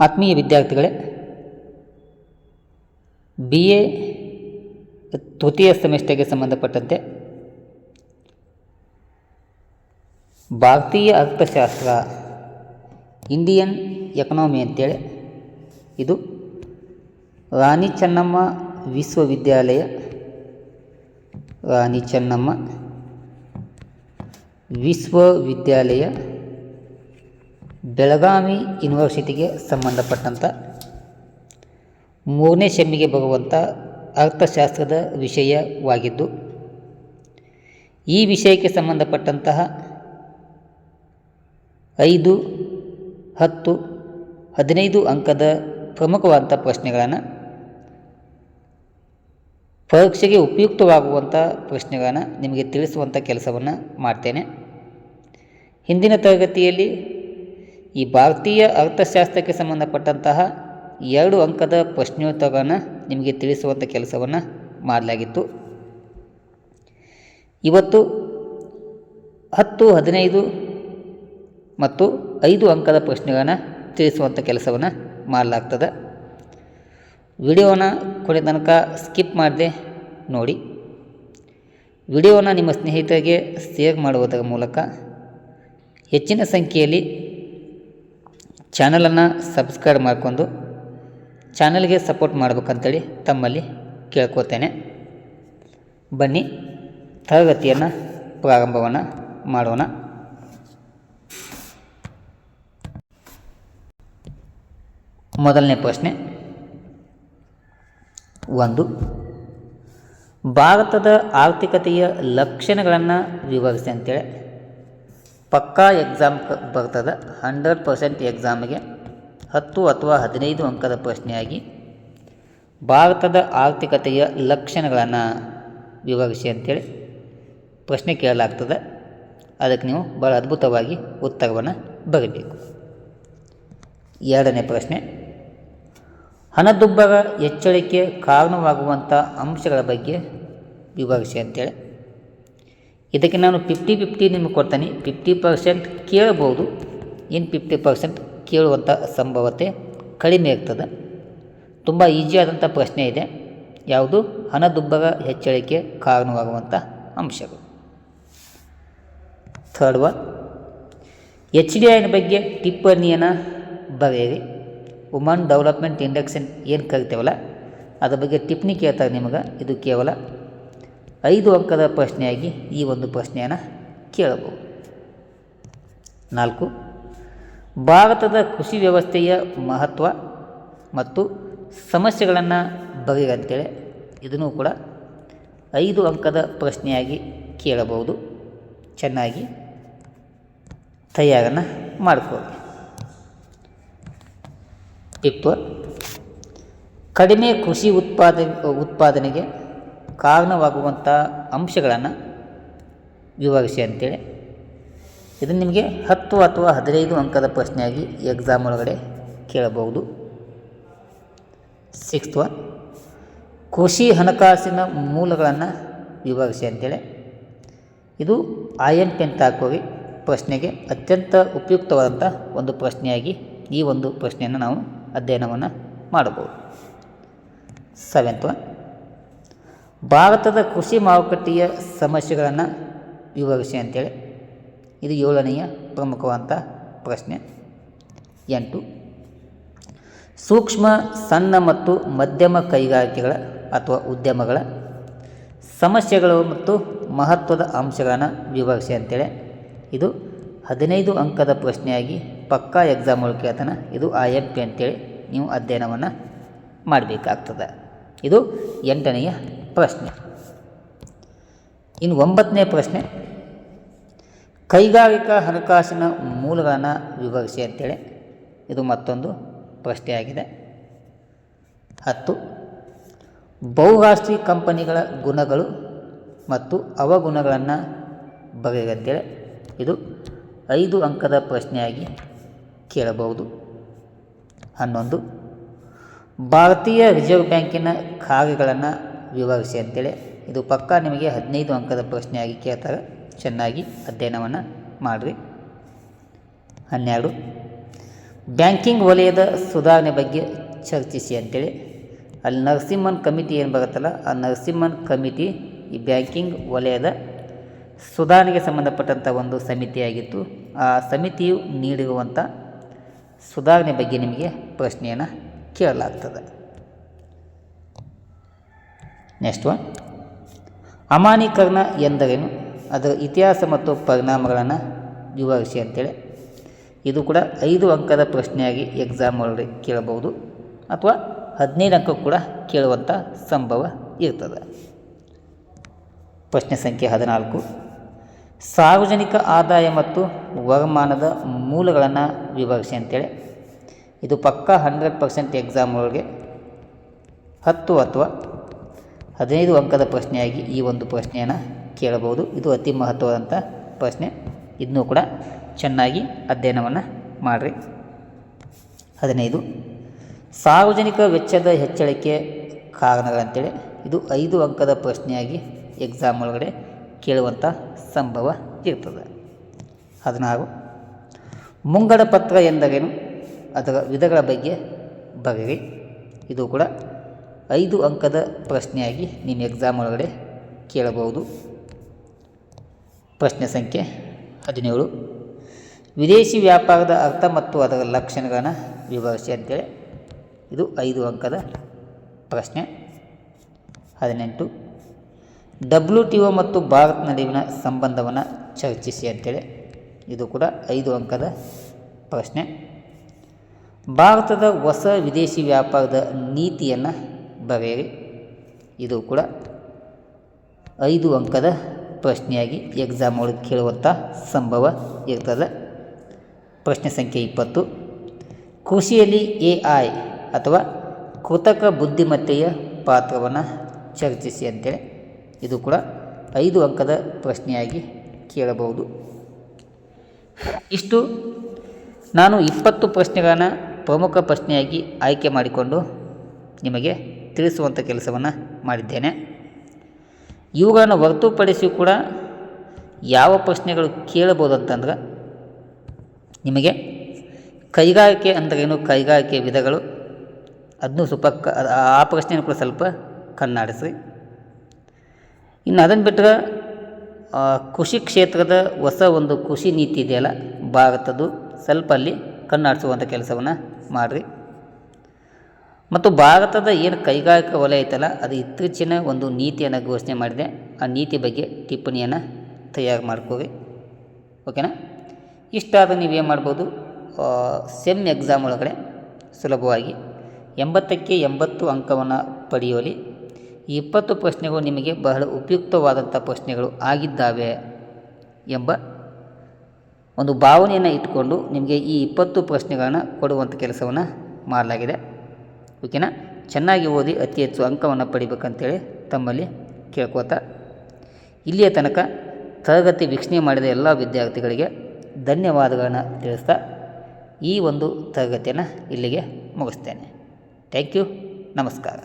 ಆತ್ಮೀಯ ವಿದ್ಯಾರ್ಥಿಗಳೇ B A ತೃತೀಯ ಸೆಮಿಸ್ಟರ್ಗೆ ಸಂಬಂಧಪಟ್ಟಂತೆ ಭಾರತೀಯ ಅರ್ಥಶಾಸ್ತ್ರ ಇಂಡಿಯನ್ ಎಕನಾಮಿ ಅಂತೇಳಿ ಇದು ರಾಣಿ ಚೆನ್ನಮ್ಮ ವಿಶ್ವವಿದ್ಯಾಲಯ, ರಾಣಿ ಚೆನ್ನಮ್ಮ ವಿಶ್ವವಿದ್ಯಾಲಯ ಬೆಳಗಾವಿ ಯೂನಿವರ್ಸಿಟಿಗೆ ಸಂಬಂಧಪಟ್ಟಂಥ ಮೂರನೇ ಸೆಮ್ಮಿಗೆ ಬರುವಂಥ ಅರ್ಥಶಾಸ್ತ್ರದ ವಿಷಯವಾಗಿದ್ದು, ಈ ವಿಷಯಕ್ಕೆ ಸಂಬಂಧಪಟ್ಟಂತಹ ಐದು, ಹತ್ತು, ಹದಿನೈದು ಅಂಕದ ಪ್ರಮುಖವಾದಂಥ ಪ್ರಶ್ನೆಗಳನ್ನು ಪರೀಕ್ಷೆಗೆ ಉಪಯುಕ್ತವಾಗುವಂಥ ಪ್ರಶ್ನೆಗಳನ್ನು ನಿಮಗೆ ತಿಳಿಸುವಂಥ ಕೆಲಸವನ್ನು ಮಾಡ್ತೇನೆ. ಹಿಂದಿನ ತರಗತಿಯಲ್ಲಿ ಈ ಭಾರತೀಯ ಅರ್ಥಶಾಸ್ತ್ರಕ್ಕೆ ಸಂಬಂಧಪಟ್ಟಂತಹ ಎರಡು ಅಂಕದ ಪ್ರಶ್ನೋತ್ತರಗಳನ್ನು ನಿಮಗೆ ತಿಳಿಸುವಂಥ ಕೆಲಸವನ್ನು ಮಾಡಲಾಗಿತ್ತು. ಇವತ್ತು ಹತ್ತು, ಹದಿನೈದು ಮತ್ತು ಐದು ಅಂಕದ ಪ್ರಶ್ನೆಗಳನ್ನು ತಿಳಿಸುವಂಥ ಕೆಲಸವನ್ನು ಮಾಡಲಾಗ್ತದೆ. ವಿಡಿಯೋನ ಕೊನೆ ತನಕ ಸ್ಕಿಪ್ ಮಾಡದೆ ನೋಡಿ. ವಿಡಿಯೋನ ನಿಮ್ಮ ಸ್ನೇಹಿತರಿಗೆ ಶೇರ್ ಮಾಡುವುದರ ಮೂಲಕ ಹೆಚ್ಚಿನ ಸಂಖ್ಯೆಯಲ್ಲಿ ಚಾನಲನ್ನು ಸಬ್ಸ್ಕ್ರೈಬ್ ಮಾಡಿಕೊಂಡು ಚಾನಲ್ಗೆ ಸಪೋರ್ಟ್ ಮಾಡ್ಬೇಕಂತೇಳಿ ತಮ್ಮಲ್ಲಿ ಕೇಳ್ಕೊತೇನೆ. ಬನ್ನಿ, ತರಗತಿಯನ್ನು ಪ್ರಾರಂಭವನ್ನು ಮಾಡೋಣ. ಮೊದಲನೇ ಪ್ರಶ್ನೆ. ಒಂದು, ಭಾರತದ ಆರ್ಥಿಕತೆಯ ಲಕ್ಷಣಗಳನ್ನು ವಿವರಿಸಿ ಅಂತೇಳಿ. ಪಕ್ಕಾ ಎಕ್ಸಾಮ್ ಬರ್ತದೆ? ಹಂಡ್ರೆಡ್ ಪರ್ಸೆಂಟ್ ಎಕ್ಸಾಮ್ಗೆ ಹತ್ತು ಅಥವಾ ಹದಿನೈದು ಅಂಕದ ಪ್ರಶ್ನೆಯಾಗಿ ಭಾರತದ ಆರ್ಥಿಕತೆಯ ಲಕ್ಷಣಗಳನ್ನು ವಿವರಿಸಿ ಅಂತೇಳಿ ಪ್ರಶ್ನೆ ಕೇಳಲಾಗ್ತದೆ. ಅದಕ್ಕೆ ನೀವು ಭಾಳ ಅದ್ಭುತವಾಗಿ ಉತ್ತರವನ್ನು ಬರೀಬೇಕು. ಎರಡನೇ ಪ್ರಶ್ನೆ, ಹಣದುಬ್ಬರ ಹೆಚ್ಚಳಿಕೆ ಕಾರಣವಾಗುವಂಥ ಅಂಶಗಳ ಬಗ್ಗೆ ವಿವರಿಸಿ ಅಂತೇಳಿ. ಇದಕ್ಕೆ ನಾನು ಫಿಫ್ಟಿ ಫಿಫ್ಟಿ ನಿಮಗೆ ಕೊಡ್ತೇನೆ. ಫಿಫ್ಟಿ ಪರ್ಸೆಂಟ್ ಕೇಳ್ಬೋದು. ಇನ್ನು ಫಿಫ್ಟಿ ಪರ್ಸೆಂಟ್ ಕೇಳುವಂಥ ಸಂಭವತೆ ಕಡಿಮೆ ಇರ್ತದೆ ತುಂಬ ಈಸಿಯಾದಂಥ ಪ್ರಶ್ನೆ ಇದೆ. ಯಾವುದು? ಹಣದುಬ್ಬರ ಹೆಚ್ಚಳಿಕೆ ಕಾರಣವಾಗುವಂಥ ಅಂಶಗಳು. ಥರ್ಡ್ ಒನ್ ಎಚ್ ಡಿ ಐನ ಬಗ್ಗೆ ಟಿಪ್ಪಣಿಯನ್ನು ಬರೆಯಿರಿ. ವುಮನ್ ಡೆವಲಪ್ಮೆಂಟ್ ಇಂಡೆಕ್ಸ್ ಏನು ಕರಿತೇವಲ್ಲ? ಅದ್ರ ಬಗ್ಗೆ ಟಿಪ್ಪಣಿ ಕೇಳ್ತಾರೆ ನಿಮಗೆ. ಇದು ಕೇವಲ ಐದು ಅಂಕದ ಪ್ರಶ್ನೆಯಾಗಿ ಈ ಒಂದು ಪ್ರಶ್ನೆಯನ್ನು ಕೇಳಬಹುದು. ನಾಲ್ಕು, ಭಾರತದ ಕೃಷಿ ವ್ಯವಸ್ಥೆಯ ಮಹತ್ವ ಮತ್ತು ಸಮಸ್ಯೆಗಳನ್ನು ಬಗೆಗಂತೇಳಿ ಇದನ್ನು ಕೂಡ ಐದು ಅಂಕದ ಪ್ರಶ್ನೆಯಾಗಿ ಕೇಳಬಹುದು. ಚೆನ್ನಾಗಿ ತಯಾರನ್ನು ಮಾಡಿಕೊಳ್ಳಿ. ಟಿಪ್ ಕಡಿಮೆ ಕೃಷಿ ಉತ್ಪಾದನೆ, ಉತ್ಪಾದನೆಗೆ ಕಾರಣವಾಗುವಂಥ ಅಂಶಗಳನ್ನು ವಿವರಿಸಿ ಅಂತೇಳಿ. ಇದು ನಿಮಗೆ ಹತ್ತು ಅಥವಾ ಹದಿನೈದು ಅಂಕದ ಪ್ರಶ್ನೆಯಾಗಿ ಎಕ್ಸಾಮ್ ಒಳಗಡೆ ಕೇಳಬಹುದು. ಸಿಕ್ಸ್ತ್ ಒನ್ ಕೃಷಿ ಹಣಕಾಸಿನ ಮೂಲಗಳನ್ನು ವಿವರಿಸಿ ಅಂತೇಳಿ. ಇದು ಐ ಎನ್ ಪೆನ್ ತಾಕೋರಿ ಪ್ರಶ್ನೆಗೆ ಅತ್ಯಂತ ಉಪಯುಕ್ತವಾದಂಥ ಒಂದು ಪ್ರಶ್ನೆಯಾಗಿ ಈ ಒಂದು ಪ್ರಶ್ನೆಯನ್ನು ನಾವು ಅಧ್ಯಯನವನ್ನು ಮಾಡಬಹುದು. ಸೆವೆಂತ್ ಒನ್ ಭಾರತದ ಕೃಷಿ ಮಾರುಕಟ್ಟೆಯ ಸಮಸ್ಯೆಗಳನ್ನು ವಿವರಿಸಿ ಅಂತೇಳಿ. ಇದು ಏಳನೆಯ ಪ್ರಮುಖವಾದಂಥ ಪ್ರಶ್ನೆ. ಎಂಟು. ಸೂಕ್ಷ್ಮ, ಸಣ್ಣ ಮತ್ತು ಮಧ್ಯಮ ಕೈಗಾರಿಕೆಗಳ ಅಥವಾ ಉದ್ಯಮಗಳ ಸಮಸ್ಯೆಗಳು ಮತ್ತು ಮಹತ್ವದ ಅಂಶಗಳನ್ನು ವಿವರಿಸಿ ಅಂತೇಳಿ. ಇದು ಹದಿನೈದು ಅಂಕದ ಪ್ರಶ್ನೆಯಾಗಿ ಪಕ್ಕಾ ಎಕ್ಸಾಮ್ ಕೇಳ್ತಾನೆ. ಇದು ಐ ಎಂ ಪಿ ಅಂತೇಳಿ ನೀವು ಅಧ್ಯಯನವನ್ನು ಮಾಡಬೇಕಾಗ್ತದೆ. ಇದು ಎಂಟನೆಯ ಪ್ರಶ್ನೆ. ಇನ್ನು ಒಂಬತ್ತನೇ ಪ್ರಶ್ನೆ. ಕೈಗಾರಿಕಾ ಹಣಕಾಸಿನ ಮೂಲಗಳನ್ನು ವಿವರಿಸಿ ಅಂತೇಳಿ ಇದು ಮತ್ತೊಂದು ಪ್ರಶ್ನೆಯಾಗಿದೆ ಹತ್ತು, ಬಹುರಾಷ್ಟ್ರೀಯ ಕಂಪನಿಗಳ ಗುಣಗಳು ಮತ್ತು ಅವಗುಣಗಳನ್ನು ಬಗೆಗಂತೇಳಿ ಇದು ಐದು ಅಂಕದ ಪ್ರಶ್ನೆಯಾಗಿ ಕೇಳಬಹುದು. ಹನ್ನೊಂದು, ಭಾರತೀಯ ರಿಸರ್ವ್ ಬ್ಯಾಂಕಿನ ಕಾರ್ಯಗಳನ್ನು ವಿವರಿಸಿ ಅಂತೇಳಿ. ಇದು ಪಕ್ಕಾ ನಿಮಗೆ ಹದಿನೈದು ಅಂಕದ ಪ್ರಶ್ನೆಯಾಗಿ ಕೇಳ್ತಾರೆ. ಚೆನ್ನಾಗಿ ಅಧ್ಯಯನವನ್ನು ಮಾಡಿರಿ. ಹನ್ನೆರಡು. ಬ್ಯಾಂಕಿಂಗ್ ವಲಯದ ಸುಧಾರಣೆ ಬಗ್ಗೆ ಚರ್ಚಿಸಿ ಅಂತೇಳಿ. ಅಲ್ಲಿ ನರಸಿಂಹನ್ ಕಮಿಟಿ ಏನು ಬರುತ್ತಲ್ಲ, ಆ ನರಸಿಂಹನ್ ಕಮಿಟಿ ಈ ಬ್ಯಾಂಕಿಂಗ್ ವಲಯದ ಸುಧಾರಣೆಗೆ ಸಂಬಂಧಪಟ್ಟಂಥ ಒಂದು ಸಮಿತಿಯಾಗಿತ್ತು. ಆ ಸಮಿತಿಯು ನೀಡಿರುವಂಥ ಸುಧಾರಣೆ ಬಗ್ಗೆ ನಿಮಗೆ ಪ್ರಶ್ನೆಯನ್ನು ಕೇಳಲಾಗ್ತದೆ. ನೆಕ್ಸ್ಟ್ ಒನ್ ಅಮಾನೀಕರಣ ಎಂದರೇನು? ಅದರ ಇತಿಹಾಸ ಮತ್ತು ಪರಿಣಾಮಗಳನ್ನು ವಿವರಿಸಿ ಅಂತೇಳಿ. ಇದು ಕೂಡ ಐದು ಅಂಕದ ಪ್ರಶ್ನೆಯಾಗಿ ಎಕ್ಸಾಮ್ ಒಳಗಡೆ ಕೇಳಬಹುದು ಅಥವಾ ಹದಿನೈದು ಅಂಕ ಕೂಡ ಕೇಳುವಂಥ ಸಂಭವ ಇರ್ತದೆ. ಪ್ರಶ್ನೆ ಸಂಖ್ಯೆ ಹದಿನಾಲ್ಕು. ಸಾರ್ವಜನಿಕ ಆದಾಯ ಮತ್ತು ವರಮಾನದ ಮೂಲಗಳನ್ನು ವಿವರಿಸಿ ಅಂತೇಳಿ. ಇದು ಪಕ್ಕಾ ಹಂಡ್ರೆಡ್ ಪರ್ಸೆಂಟ್ ಎಕ್ಸಾಮ್ ಒಳಗೆ ಹತ್ತು ಅಥವಾ ಹದಿನೈದು ಅಂಕದ ಪ್ರಶ್ನೆಯಾಗಿ ಈ ಒಂದು ಪ್ರಶ್ನೆಯನ್ನು ಕೇಳಬಹುದು. ಇದು ಅತಿ ಮಹತ್ವದಂಥ ಪ್ರಶ್ನೆ. ಇದನ್ನೂ ಕೂಡ ಚೆನ್ನಾಗಿ ಅಧ್ಯಯನವನ್ನು ಮಾಡಿರಿ. ಹದಿನೈದು. ಸಾರ್ವಜನಿಕ ವೆಚ್ಚದ ಹೆಚ್ಚಳಕ್ಕೆ ಕಾರಣಗಳಂತೇಳಿ ಇದು ಐದು ಅಂಕದ ಪ್ರಶ್ನೆಯಾಗಿ ಎಕ್ಸಾಮ್ ಒಳಗಡೆ ಕೇಳುವಂಥ ಸಂಭವ ಇರ್ತದೆ. ಹದಿನಾರು. ಮುಂಗಡ ಪತ್ರ ಎಂದರೇನು? ಅದರ ವಿಧಗಳ ಬಗ್ಗೆ ಬರೀರಿ ಇದು ಕೂಡ ಐದು ಅಂಕದ ಪ್ರಶ್ನೆಯಾಗಿ ನಿಮ್ಮ ಎಕ್ಸಾಮ್ ಒಳಗಡೆ ಕೇಳಬಹುದು. ಪ್ರಶ್ನೆ ಸಂಖ್ಯೆ ಹದಿನೇಳು. ವಿದೇಶಿ ವ್ಯಾಪಾರದ ಅರ್ಥ ಮತ್ತು ಅದರ ಲಕ್ಷಣಗಳನ್ನು ವಿವರಿಸಿ ಅಂತೇಳಿ. ಇದು ಐದು ಅಂಕದ ಪ್ರಶ್ನೆ. ಹದಿನೆಂಟು. ಡಬ್ಲ್ಯೂ ಟಿ ಒ ಮತ್ತು ಭಾರತ್ ನಡುವಿನ ಸಂಬಂಧವನ್ನು ಚರ್ಚಿಸಿ ಅಂತೇಳಿ. ಇದು ಕೂಡ ಐದು ಅಂಕದ ಪ್ರಶ್ನೆ. ಭಾರತದ ಹೊಸ ವಿದೇಶಿ ವ್ಯಾಪಾರದ ನೀತಿಯನ್ನು ಬರೆಯಿರಿ ಇದು ಕೂಡ ಐದು ಅಂಕದ ಪ್ರಶ್ನೆಯಾಗಿ ಎಕ್ಸಾಮ್ ಒಳಗೆ ಕೇಳುವಂಥ ಸಂಭವ ಇರ್ತದೆ. ಪ್ರಶ್ನೆ ಸಂಖ್ಯೆ ಇಪ್ಪತ್ತು. ಕೃಷಿಯಲ್ಲಿ ಎ ಐ ಅಥವಾ ಕೃತಕ ಬುದ್ಧಿಮತ್ತೆಯ ಪಾತ್ರವನ್ನು ಚರ್ಚಿಸಿ ಅಂತೇಳಿ. ಇದು ಕೂಡ ಐದು ಅಂಕದ ಪ್ರಶ್ನೆಯಾಗಿ ಕೇಳಬಹುದು. ಇಷ್ಟು. ನಾನು ಇಪ್ಪತ್ತು ಪ್ರಶ್ನೆಗಳನ್ನು ಪ್ರಮುಖ ಪ್ರಶ್ನೆಯಾಗಿ ಆಯ್ಕೆ ಮಾಡಿಕೊಂಡು ನಿಮಗೆ ತಿಳಿಸುವಂಥ ಕೆಲಸವನ್ನು ಮಾಡಿದ್ದೇನೆ. ಇವುಗಳನ್ನು ಹೊರತುಪಡಿಸಿ ಕೂಡ ಯಾವ ಪ್ರಶ್ನೆಗಳು ಕೇಳಬಹುದು ಅಂತಂದ್ರೆ ನಿಮಗೆ ಕೈಗಾರಿಕೆ ಅಂದ್ರೇನು ಕೈಗಾರಿಕೆ ವಿಧಗಳು. ಅದನ್ನು ಸ್ವಲ್ಪ ಕ, ಆ ಪ್ರಶ್ನೆಯನ್ನು ಕೂಡ ಸ್ವಲ್ಪ ಕಣ್ಣಾಡಿಸಿ ಇನ್ನು ಅದನ್ನು ಬಿಟ್ಟರೆ ಕೃಷಿ ಕ್ಷೇತ್ರದ ಹೊಸ ಒಂದು ಕೃಷಿ ನೀತಿ ಇದೆಯಲ್ಲ, ಭಾರತದ್ದು. ಸ್ವಲ್ಪ ಅಲ್ಲಿ ಕಣ್ಣಾಡಿಸುವಂಥ ಕೆಲಸವನ್ನು ಮಾಡಿರಿ. ಮತ್ತು ಭಾರತದ ಏನು ಕೈಗಾರಿಕಾ ವಲಯ ಐತಲ್ಲ, ಅದು ಇತ್ತೀಚಿನ ಒಂದು ನೀತಿಯನ್ನು ಘೋಷಣೆ ಮಾಡಿದೆ. ಆ ನೀತಿ ಬಗ್ಗೆ ಟಿಪ್ಪಣಿಯನ್ನು ತಯಾರು ಮಾಡ್ಕೋರಿ. ಓಕೆನಾ? ಇಷ್ಟಾದರೂ ನೀವೇನು ಮಾಡ್ಬೋದು ಸೆಮ್ ಎಕ್ಸಾಮ್ ಒಳಗಡೆ ಸುಲಭವಾಗಿ ಎಂಬತ್ತಕ್ಕೆ ಎಂಬತ್ತು ಅಂಕವನ್ನು ಪಡೆಯೋಲಿ. ಈ ಇಪ್ಪತ್ತು ಪ್ರಶ್ನೆಗಳು ನಿಮಗೆ ಬಹಳ ಉಪಯುಕ್ತವಾದಂಥ ಪ್ರಶ್ನೆಗಳು ಆಗಿದ್ದಾವೆ ಎಂಬ ಒಂದು ಭಾವನೆಯನ್ನು ಇಟ್ಕೊಂಡು ನಿಮಗೆ ಈ ಇಪ್ಪತ್ತು ಪ್ರಶ್ನೆಗಳನ್ನು ಕೊಡುವಂಥ ಕೆಲಸವನ್ನು ಮಾಡಲಾಗಿದೆ. ಓಕೆನಾ ಚೆನ್ನಾಗಿ ಓದಿ ಅತಿ ಹೆಚ್ಚು ಅಂಕವನ್ನು ಪಡಿಬೇಕಂತೇಳಿ ತಮ್ಮಲ್ಲಿ ಕೇಳ್ಕೋತಾ ಇಲ್ಲಿಯ ತನಕ ತರಗತಿ ವೀಕ್ಷಣೆ ಮಾಡಿದ ಎಲ್ಲ ವಿದ್ಯಾರ್ಥಿಗಳಿಗೆ ಧನ್ಯವಾದಗಳನ್ನು ತಿಳಿಸ್ತಾ ಈ ಒಂದು ತರಗತಿಯನ್ನು ಇಲ್ಲಿಗೆ ಮುಗಿಸ್ತೇನೆ. ಥ್ಯಾಂಕ್ ಯು ನಮಸ್ಕಾರ.